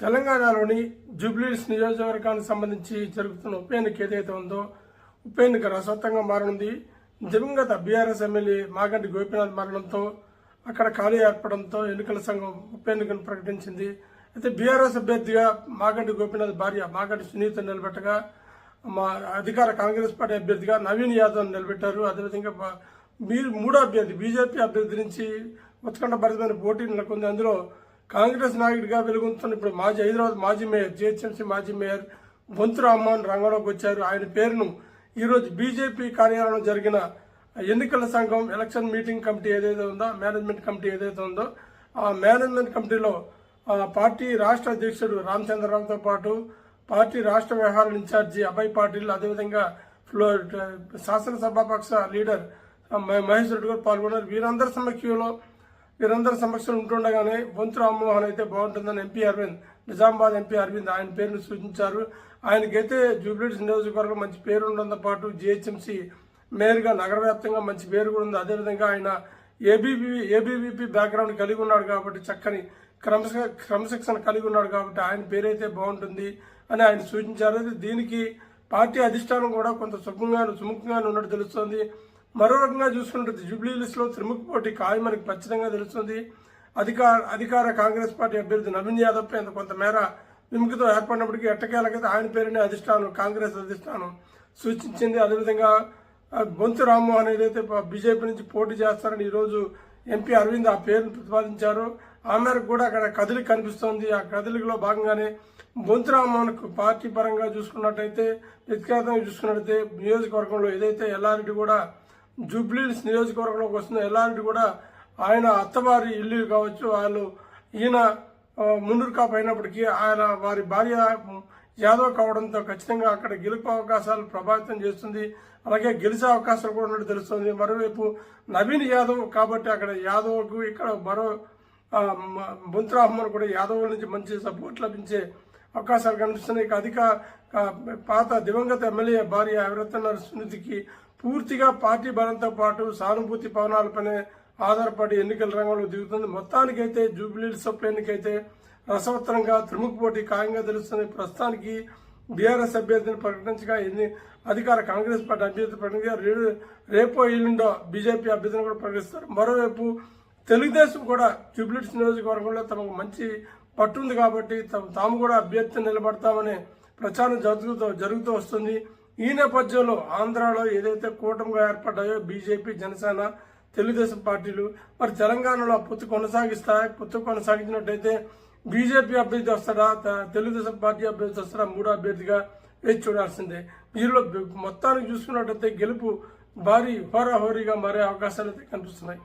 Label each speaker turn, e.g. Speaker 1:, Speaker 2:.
Speaker 1: తెలంగాణలోని జూబ్లీస్ నియోజకవర్గానికి సంబంధించి జరుగుతున్న ఉప ఎన్నిక ఏదైతే ఉందో ఉప ఎన్నిక రసవత్తంగా మారనుంది. దివంగత బీఆర్ఎస్ ఎమ్మెల్యే మాగంటి గోపీనాథ్ మరణంతో అక్కడ ఖాళీ ఏర్పడంతో ఎన్నికల సంఘం ఉప ఎన్నికను ప్రకటించింది. అయితే బీఆర్ఎస్ అభ్యర్థిగా మాగంటి గోపీనాథ్ భార్య మాగంటి సునీత నిలబెట్టగా మా అధికార కాంగ్రెస్ పార్టీ అభ్యర్థిగా నవీన్ యాదవ్ నిలబెట్టారు. అదేవిధంగా మీరు మూడో అభ్యర్థి బీజేపీ అభ్యర్థి నుంచి ఉత్కంఠ భరితమైన పోటీ నెలకొంది. అందులో కాంగ్రెస్ నాయకుడిగా వెలుగొందుతున్న ఇప్పుడు మాజీ హైదరాబాద్ మాజీ మేయర్ జిహెచ్ఎంసీ మాజీ మేయర్ బొంతు రామ్మోహన్ రంగంలోకి వచ్చారు. ఆయన పేరును ఈరోజు బీజేపీ కార్యాలయంలో జరిగిన ఎన్నికల సంఘం ఎలక్షన్ మీటింగ్ కమిటీ ఏదైతే ఉందో మేనేజ్మెంట్ కమిటీ ఏదైతే ఉందో ఆ మేనేజ్మెంట్ కమిటీలో పార్టీ రాష్ట్ర అధ్యక్షుడు రామచంద్రరావుతో పాటు పార్టీ రాష్ట్ర వ్యవహారాల ఇన్ఛార్జి అభయ్ పాటిల్ అదేవిధంగా ఫ్లో శాసనసభాపక్ష లీడర్ మహేష్ రెడ్డి గారు పాల్గొన్నారు. వీరందరి సమక్షంలో వీరందరి సమక్షంలో ఉంటుండగానే బొంతు రామ్మోహన్ అయితే బాగుంటుందని ఎంపీ అరవింద్ నిజామాబాద్ ఎంపీ అరవింద్ ఆయన పేరును సూచించారు. ఆయనకైతే జూబ్లీస్ నియోజకవర్గం మంచి పేరు ఉండడంతో పాటు జిహెచ్ఎంసీ మేయర్గా నగర వ్యాప్తంగా మంచి పేరు కూడా ఉంది. అదేవిధంగా ఆయన ఏబీబీ ఏబీవీపీ బ్యాక్గ్రౌండ్ కలిగి ఉన్నాడు కాబట్టి చక్కని క్రమశ క్రమశిక్షణ కలిగి ఉన్నాడు కాబట్టి ఆయన పేరైతే బాగుంటుంది అని ఆయన సూచించారు. దీనికి పార్టీ అధిష్టానం కూడా కొంత సుఖంగా సుముఖంగా ఉన్నట్టు తెలుస్తోంది. మరో రకంగా చూసుకుంటే జూబ్లీస్లో త్రిముఖ పోటీ ఖాయం మనకు ఖచ్చితంగా తెలుస్తుంది. అధికార అధికార కాంగ్రెస్ పార్టీ అభ్యర్థి నవీన్ యాదవ్ పై కొంతమేర విముఖతో ఏర్పడినప్పటికీ ఎట్టకేలకైతే ఆయన పేరునే అధిష్టానం కాంగ్రెస్ అధిష్టానం సూచించింది. అదేవిధంగా బొంతు రామ్మోహన్ ఏదైతే బీజేపీ నుంచి పోటీ చేస్తారని ఈరోజు ఎంపీ అరవింద్ ఆ పేరును ప్రతిపాదించారు. ఆ మేరకు కూడా అక్కడ కదలిక కనిపిస్తోంది. ఆ కదలికలో భాగంగానే బొంతు రామ్మోహన్కు పార్టీ పరంగా చూసుకున్నట్టయితే వ్యక్తిగతంగా చూసుకున్నట్టయితే నియోజకవర్గంలో ఏదైతే ఎల్లారెడ్డి కూడా జూబ్లీస్ నియోజకవర్గంలోకి వస్తుందో ఎలాంటి కూడా ఆయన అత్తవారి ఇల్లు కావచ్చు వాళ్ళు ఈయన ఆ, కాపోయినప్పటికీ ఆయన వారి భార్య యాదవ్ కావడంతో ఖచ్చితంగా అక్కడ గెలుపు అవకాశాలు ప్రభావితం చేస్తుంది. అలాగే గెలిచే అవకాశాలు కూడా ఉన్నట్టు తెలుస్తుంది. మరోవైపు నవీన్ యాదవ్ కాబట్టి అక్కడ యాదవ్కు ఇక్కడ మరో ఆ, కూడా యాదవ్ నుంచి మంచి సపోర్ట్ లభించే అవకాశాలు కనిపిస్తున్నాయి. ఇక అధిక పాత దివంగత ఎమ్మెల్యే భార్య ఎవరెత్తన్న సునీతికి పూర్తిగా పార్టీ బలంతో పాటు సానుభూతి పవనాలపైనే ఆధారపడి ఎన్నికల రంగంలో దిగుతుంది. మొత్తానికైతే జూబ్లీస్ ఉప ఎన్నికైతే రసవత్తరంగా త్రిముఖ పోటీ ఖాయంగా తెలుస్తుంది. ప్రస్తుతానికి బీఆర్ఎస్ అభ్యర్థిని ప్రకటించగా ఎన్ని అధికార కాంగ్రెస్ పార్టీ అభ్యర్థి ప్రకటించగా రేపో ఎల్లుండో బీజేపీ అభ్యర్థిని కూడా ప్రకటిస్తారు. మరోవైపు తెలుగుదేశం కూడా జూబ్లీట్స్ నియోజకవర్గంలో తమకు మంచి పట్టుంది కాబట్టి తాము- తాము కూడా అభ్యర్థిని నిలబడతామనే ప్రచారం జరుగుతూ జరుగుతూ వస్తుంది. ఈ నేపథ్యంలో ఆంధ్రాలో ఏదైతే కూటమిగా ఏర్పడ్డాయో బీజేపీ జనసేన తెలుగుదేశం పార్టీలు మరి తెలంగాణలో పొత్తు కొనసాగిస్తాయి పొత్తు కొనసాగించినట్టయితే బీజేపీ అభ్యర్థి వస్తాడా తెలుగుదేశం పార్టీ అభ్యర్థి వస్తాడా మూడో అభ్యర్థిగా వేచి చూడాల్సిందే. వీరిలో మొత్తానికి చూసుకున్నట్టయితే గెలుపు భారీ హోరాహోరీగా మారే అవకాశాలు అయితే కనిపిస్తున్నాయి.